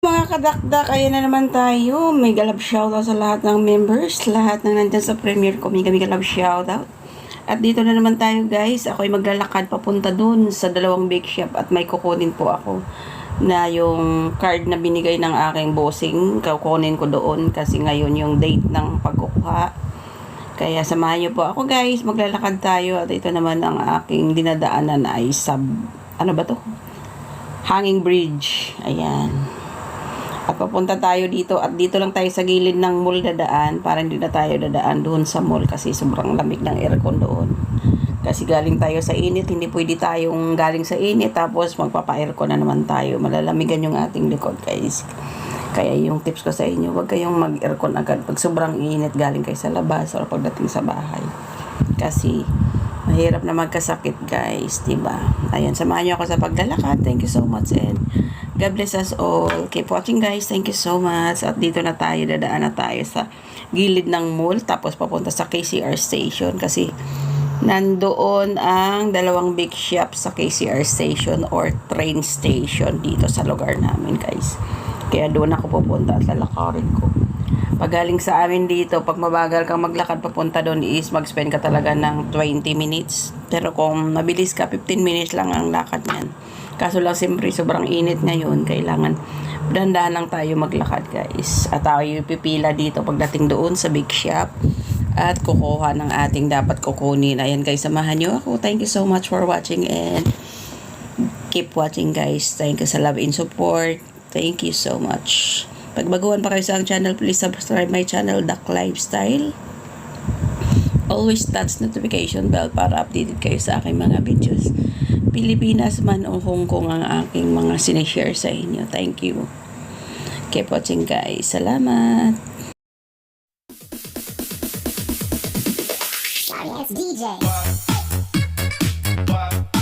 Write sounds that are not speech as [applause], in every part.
Mga kadakdak, ayan na naman tayo. May galab shoutout sa lahat ng members. Lahat ng nandyan sa premiere ko, may kami galab shoutout. At dito na naman tayo guys. Ako ay maglalakad papunta dun sa dalawang bake shop at may kukunin po ako na yung card na binigay ng aking bossing. Kukunin ko doon kasi ngayon yung date ng pagkukuha. Kaya samahan niyo po ako guys. Maglalakad tayo at ito naman ang aking dinadaanan ay sub... Ano ba to? Hanging Bridge. Ayan. Papunta tayo dito at dito lang tayo sa gilid ng mall dadaan para hindi na tayo dadaan doon sa mall kasi sobrang lamig ng aircon doon. Kasi galing tayo sa init, hindi pwede tayong galing sa init tapos magpapa-aircon na naman tayo. Malalamigan yung ating likod guys. Kaya yung tips ko sa inyo, huwag kayong mag-aircon agad pag sobrang init galing kayo sa labas or pagdating sa bahay. Kasi mahirap na magkasakit guys, 'di ba? Ayun, samahan niyo ako sa paglalakad. Thank you so much and God bless us all. Keep watching guys. Thank you so much. At dito na tayo, dadaan na tayo sa gilid ng mall. Tapos papunta sa KCR station. Kasi nandoon ang dalawang big shop sa KCR station or train station dito sa lugar namin guys. Kaya doon ako pupunta at lalakarin ko. Pag galing sa amin dito, pag mabagal kang maglakad papunta doon is mag-spend ka talaga ng 20 minutes. Pero kung mabilis ka, 15 minutes lang ang lakad niyan. Kaso lang siyempre sobrang init ngayon, kailangan dandahan lang tayo maglakad guys. At tayo pipila dito pagdating doon sa big shop at kukuha ng ating dapat kukunin. Ayan guys, samahan nyo ako. Thank you so much for watching and keep watching guys. Thank you sa love and support. Thank you so much. Pag baguhan pa kayo sa aking channel, please subscribe my channel, Duck Lifestyle. Always touch notification bell para updated kayo sa aking mga videos. Pilipinas man o Hong Kong ang aking mga sinishare sa inyo. Thank you. Keep watching guys. Salamat. Sorry, DJ. You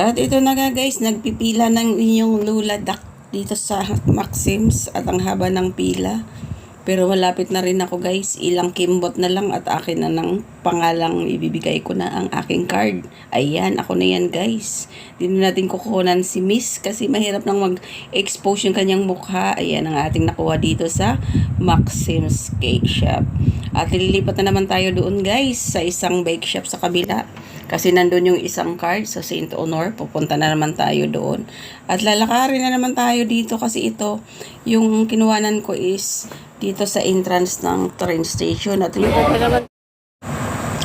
At ito na nga guys, nagpipila ng inyong Lula Duck dito sa Maxims at ang haba ng pila. Pero malapit na rin ako guys, ilang kimbot na lang at akin na ng pangalang ibibigay ko na ang aking card. Ayan, ako na yan guys. Di na natin kukunan si Miss kasi mahirap nang mag-expose yung kanyang mukha. Ayan ang ating nakuha dito sa Maxims Cake Shop. At lilipat na naman tayo doon guys sa isang bake shop sa kabila. Kasi nandun yung isang card sa St. Honor. Pupunta na naman tayo doon. At lalakarin na naman tayo dito kasi ito, yung kinuwanan ko is dito sa entrance ng train station. At dito na naman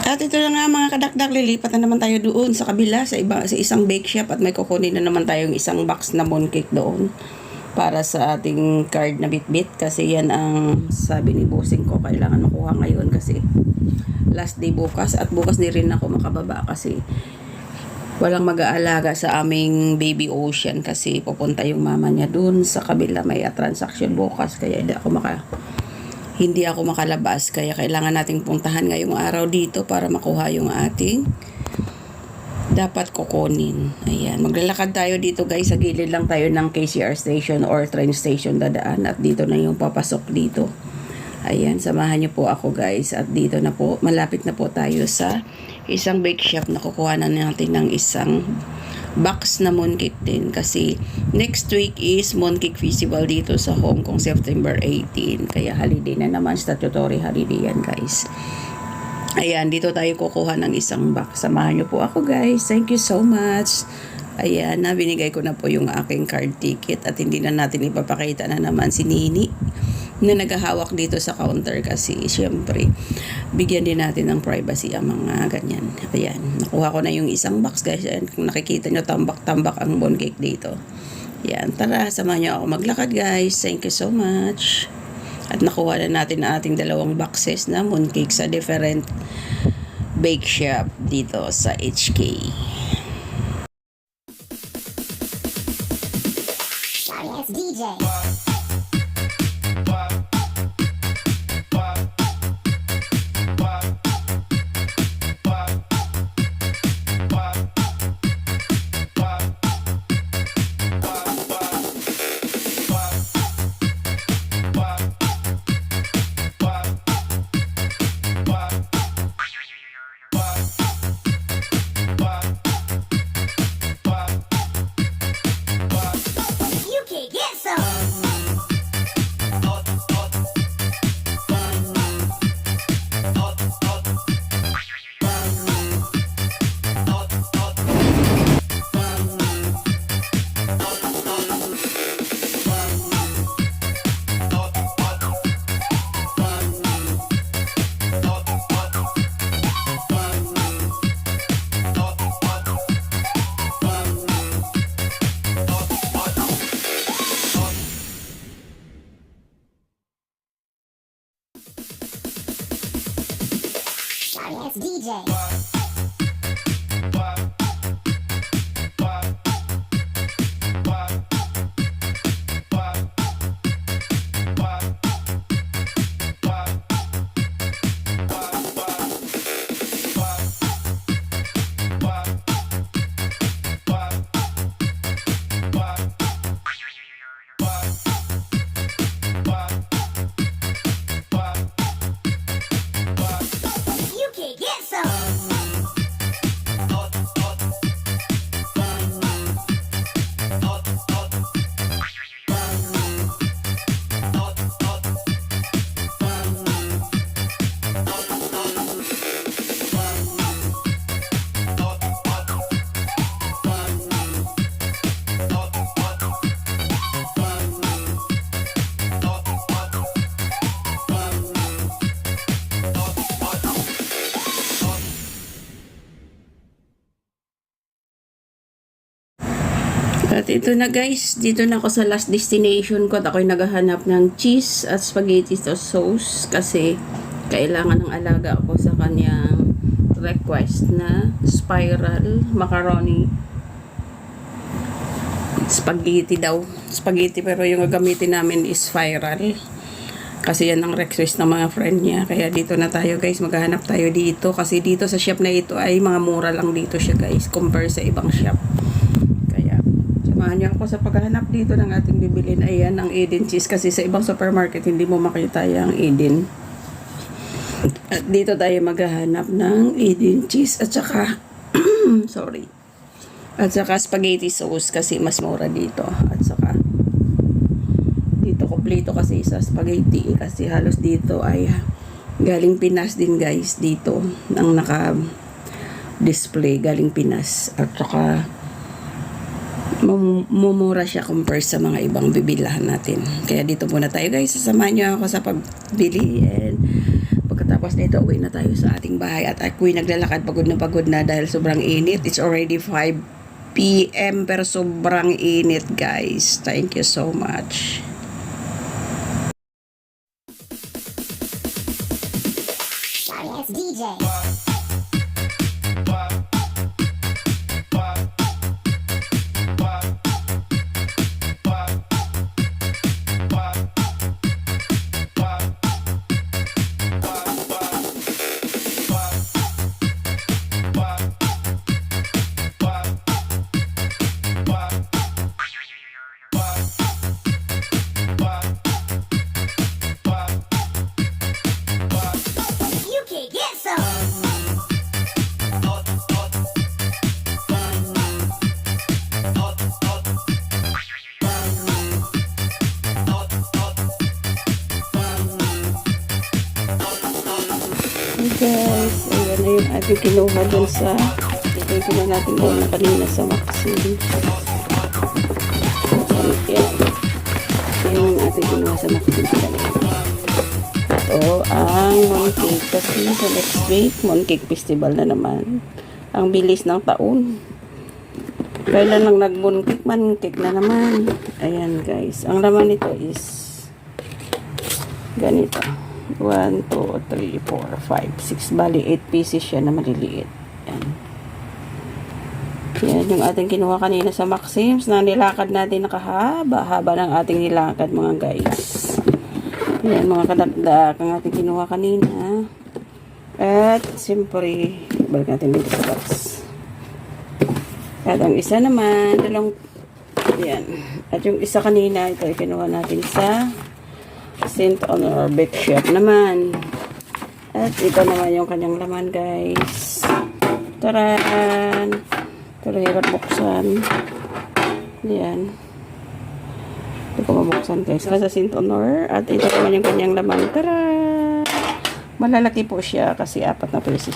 At ito na nga mga kadakdak, lilipat na naman tayo doon sa kabila, sa, iba, sa isang bake shop at may kukunin na naman tayong isang box na mooncake doon para sa ating card na bitbit kasi yan ang sabi ni bossing ko kailangan makuha ngayon kasi last day bukas. At bukas di rin ako makababa kasi walang mag-aalaga sa aming baby ocean kasi pupunta yung mama niya doon sa kabila. May transaction bukas kaya hindi ako maka hindi ako makalabas. Kaya kailangan nating puntahan ngayong araw dito para makuha yung ating dapat kukunin. Ayan, maglalakad tayo dito guys, sa gilid lang tayo ng KCR station or train station dadaan. At dito na yung papasok dito. Ayan, samahan niyo po ako guys. At dito na po, malapit na po tayo sa isang bake shop. Na kukuha na natin ng isang box na mooncake din. Kasi next week is mooncake festival dito sa Hong Kong September 18 kaya holiday na naman statutory holiday yan guys. Ayan dito tayo kukuha ng isang box. Samahan niyo po ako guys. Thank you so much. Ayan na binigay ko na po yung aking card ticket at hindi na natin ipapakita na naman si Nini na naghahawak dito sa counter kasi syempre bigyan din natin ng privacy ang mga ganyan. Ayan, nakuha ko na yung isang box guys. Ayan, kung nakikita nyo tambak-tambak ang mooncake dito. Ayan, tara, samahan nyo ako maglakad guys. Thank you so much. At nakuha na natin ang ating dalawang boxes na mooncake sa different bake shop dito sa HK. Sorry ass DJ. At ito na guys, dito na ako sa last destination ko at ako'y naghahanap ng cheese at spaghetti sauce kasi kailangan ng alaga ako sa kanyang request na spiral macaroni spaghetti daw. Spaghetti pero yung gagamitin namin is spiral. Kasi yan ang request ng mga friend niya. Kaya dito na tayo guys, maghahanap tayo dito. Kasi dito sa shop na ito ay mga mura lang dito siya guys compare sa ibang shop. Samahan niyo ako sa paghahanap dito ng ating bibilin. Ayan ang Eden cheese kasi sa ibang supermarket hindi mo makita yung Eden. At dito tayo maghahanap ng Eden cheese at saka [clears throat] sorry. At saka spaghetti sauce kasi mas mura dito. At saka dito kompleto kasi sa spaghetti kasi halos dito ay galing Pinas din guys dito ang naka display galing Pinas at saka mumura siya compare sa mga ibang bibilahan natin kaya dito muna tayo guys sasamahan niyo ako sa pagbili and Pagkatapos nito, uwi na tayo sa ating bahay. At ako'y naglalakad, pagod na pagod na dahil sobrang init. It's already 5 p.m. pero sobrang init, guys. Thank you so much. Na ating kinuha dun sa ito kinuha natin doon na kanina sa. Ayan. Ayan yung ating kinuha sa Maxim kanina. Ito ang mooncake kasi sa next week, mooncake festival na naman. Ang bilis ng taon. Kailan lang nag-mooncake, mooncake na naman. Ayan guys, ang laman nito is ganito. 1, 2, 3, 4, 5, 6. Bali, 8 pieces siya na maliliit. Yan. Yan yung ating kinuha kanina sa Maxims na nilakad natin nakahaba-haba ng ating nilakad mga guys. Yan mga kadakdak ang ating kinuha kanina. At siyempre, balik natin dito sa box. At ang isa naman, dalawang, yan. At yung isa kanina, ito ay kinuha natin sa Saint Honor Bake Shop naman. At ito naman yung kanyang laman, guys. Taran! Lang hirap buksan. Yan. Ito ko mabuksan, guys. Sa Saint Honor. At ito naman yung kanyang laman. Taran! Malalaki po siya kasi apat na pieces.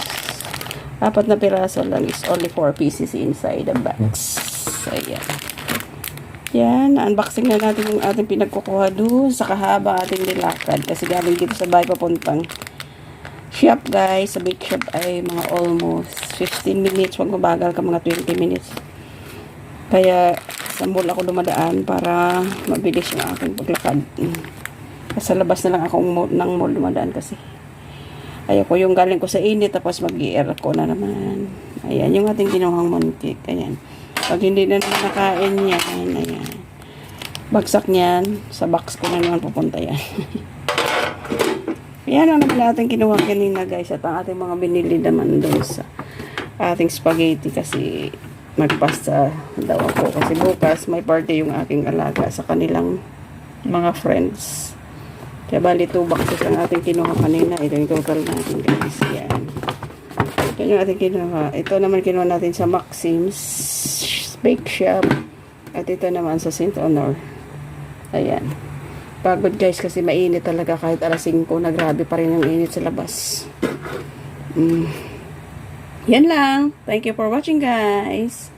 Apat na piraso lang is only 4 pieces inside the box. Ayan. Yan, unboxing na natin yung ating pinagkukuha doon sa kahaba ating nilakad. Kasi galing dito sa bahay papuntang shop guys. Sa big shop ay mga almost 15 minutes. Huwag mabagal ka mga 20 minutes. Kaya sa mall ako dumadaan para mabilis yung aking paglakad. Mm. Sa labas na lang ako ng mall dumadaan kasi. Ayoko yung galing ko sa init tapos mag-i-air ko na naman. Ayan, yung ating kinuhang mooncake. Ayan. Pag hindi na naman nakain yan, ayan. Bagsak niyan, sa box ko na naman pupunta yan. [laughs] Yan ang naman natin kinuha kanina guys at ang ating mga binili naman doon sa ating spaghetti kasi magpasta daw ako kasi bukas may party yung aking alaga sa kanilang mga friends. Kaya bali 2 boxes ang ating kinuha kanina. Ito yung total natin guys. Yan. Ito yung ating kinuha. Ito naman kinuha natin sa Maxim's Bake Shop. At ito naman sa St. Honor. Ayan. Pagod guys kasi mainit talaga kahit alas 5 na grabe pa rin yung init sa labas. Mm. Yan lang. Thank you for watching guys.